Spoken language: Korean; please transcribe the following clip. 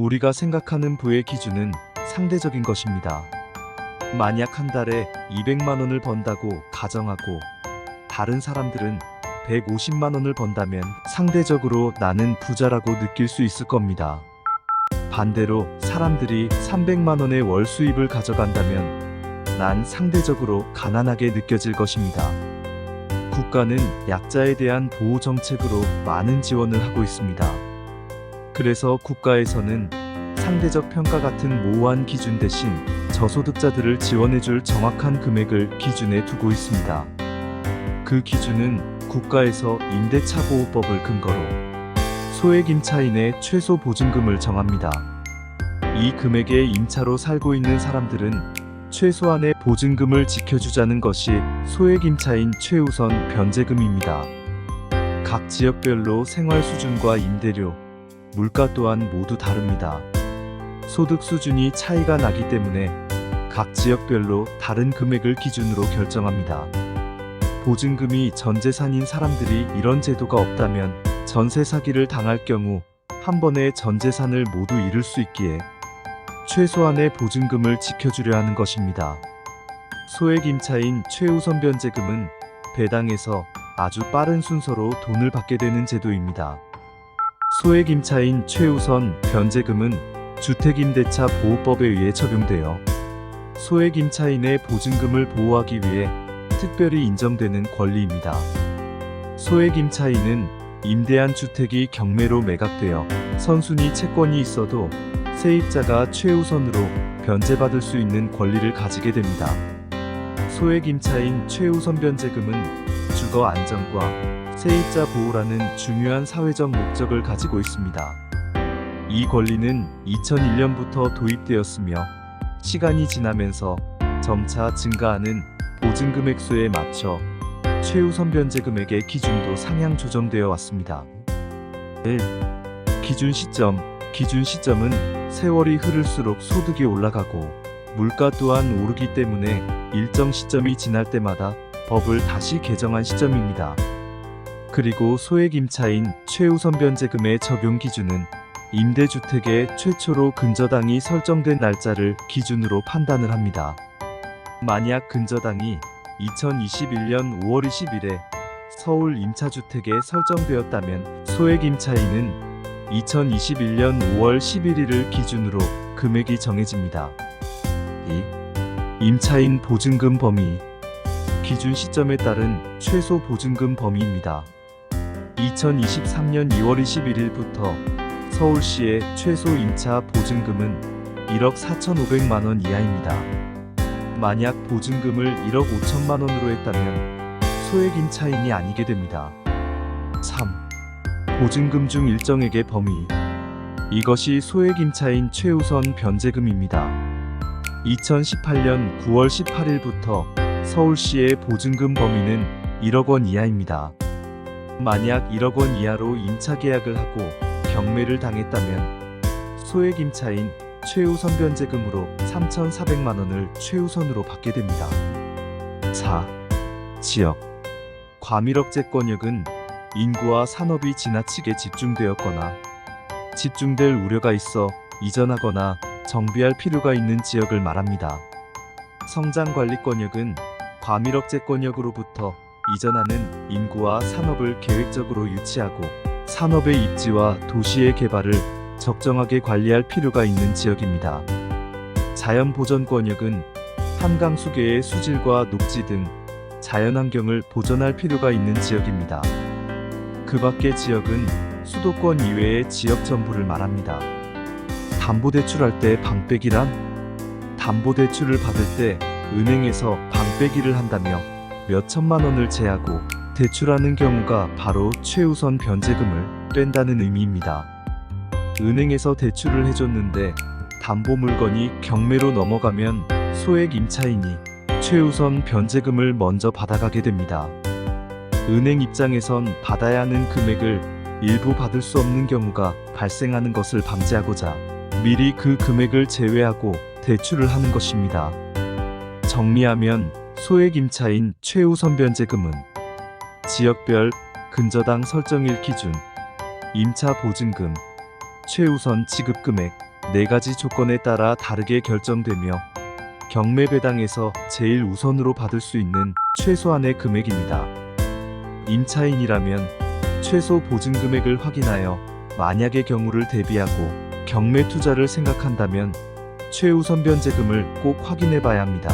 우리가 생각하는 부의 기준은 상대적인 것입니다. 만약 한 달에 200만 원을 번다고 가정하고 다른 사람들은 150만 원을 번다면 상대적으로 나는 부자라고 느낄 수 있을 겁니다. 반대로 사람들이 300만 원의 월 수입을 가져간다면 난 상대적으로 가난하게 느껴질 것입니다. 국가는 약자에 대한 보호 정책으로 많은 지원을 하고 있습니다. 그래서 국가에서는 상대적 평가 같은 모호한 기준 대신 저소득자들을 지원해줄 정확한 금액을 기준에 두고 있습니다. 그 기준은 국가에서 임대차 보호법을 근거로 소액 임차인의 최소 보증금을 정합니다. 이 금액의 임차로 살고 있는 사람들은 최소한의 보증금을 지켜주자는 것이 소액 임차인 최우선 변제금입니다. 각 지역별로 생활 수준과 임대료, 물가 또한 모두 다릅니다. 소득 수준이 차이가 나기 때문에 각 지역별로 다른 금액을 기준으로 결정합니다. 보증금이 전 재산인 사람들이 이런 제도가 없다면 전세 사기를 당할 경우 한 번에 전 재산을 모두 잃을 수 있기에 최소한의 보증금을 지켜주려 하는 것입니다. 소액 임차인 최우선 변제금은 배당에서 아주 빠른 순서로 돈을 받게 되는 제도입니다. 소액 임차인 최우선 변제금은 주택임대차 보호법에 의해 적용되어 소액 임차인의 보증금을 보호하기 위해 특별히 인정되는 권리입니다. 소액 임차인은 임대한 주택이 경매로 매각되어 선순위 채권이 있어도 세입자가 최우선으로 변제받을 수 있는 권리를 가지게 됩니다. 소액 임차인 최우선 변제금은 주거 안정과 세입자 보호라는 중요한 사회적 목적을 가지고 있습니다. 이 권리는 2001년부터 도입되었으며 시간이 지나면서 점차 증가하는 보증 금액 수에 맞춰 최우선 변제 금액의 기준도 상향 조정되어 왔습니다. 1. 기준 시점 기준 시점은 세월이 흐를수록 소득이 올라가고 물가 또한 오르기 때문에 일정 시점이 지날 때마다 법을 다시 개정한 시점입니다. 그리고 소액 임차인 최우선 변제금의 적용 기준은 임대주택의 최초로 근저당이 설정된 날짜를 기준으로 판단을 합니다. 만약 근저당이 2021년 5월 20일에 서울 임차주택에 설정되었다면 소액 임차인은 2021년 5월 11일을 기준으로 금액이 정해집니다. 2. 임차인 보증금 범위 기준 시점에 따른 최소 보증금 범위입니다. 2023년 2월 21일부터 서울시의 최소 임차 보증금은 1억 4,500만 원 이하입니다. 만약 보증금을 1억 5천만 원으로 했다면 소액 임차인이 아니게 됩니다. 3. 보증금 중 일정액의 범위. 이것이 소액 임차인 최우선 변제금입니다. 2018년 9월 18일부터 서울시의 보증금 범위는 1억 원 이하입니다. 만약 1억 원 이하로 임차 계약을 하고 경매를 당했다면 소액 임차인 최우선 변제금으로 3,400만 원을 최우선으로 받게 됩니다. 4. 지역 과밀억제권역은 인구와 산업이 지나치게 집중되었거나 집중될 우려가 있어 이전하거나 정비할 필요가 있는 지역을 말합니다. 성장관리권역은 과밀억제권역으로부터 이전하는 인구와 산업을 계획적으로 유치하고 산업의 입지와 도시의 개발을 적정하게 관리할 필요가 있는 지역입니다. 자연보전권역은 한강 수계의 수질과 녹지 등 자연환경을 보존할 필요가 있는 지역입니다. 그 밖의 지역은 수도권 이외의 지역 전부를 말합니다. 담보대출할 때 방빼기란? 담보대출을 받을 때 은행에서 방빼기를 한다며 몇 천만 원을 제하고 대출하는 경우가 바로 최우선 변제금을 뗀다는 의미입니다. 은행에서 대출을 해줬는데 담보 물건이 경매로 넘어가면 소액 임차인이 최우선 변제금을 먼저 받아가게 됩니다. 은행 입장에선 받아야 하는 금액을 일부 받을 수 없는 경우가 발생하는 것을 방지하고자 미리 그 금액을 제외하고 대출을 하는 것입니다. 정리하면 소액 임차인 최우선 변제금은 지역별 근저당 설정일 기준, 임차 보증금, 최우선 지급 금액, 네 가지 조건에 따라 다르게 결정되며 경매 배당에서 제일 우선으로 받을 수 있는 최소한의 금액입니다. 임차인이라면 최소 보증 금액을 확인하여 만약의 경우를 대비하고 경매 투자를 생각한다면 최우선 변제금을 꼭 확인해 봐야 합니다.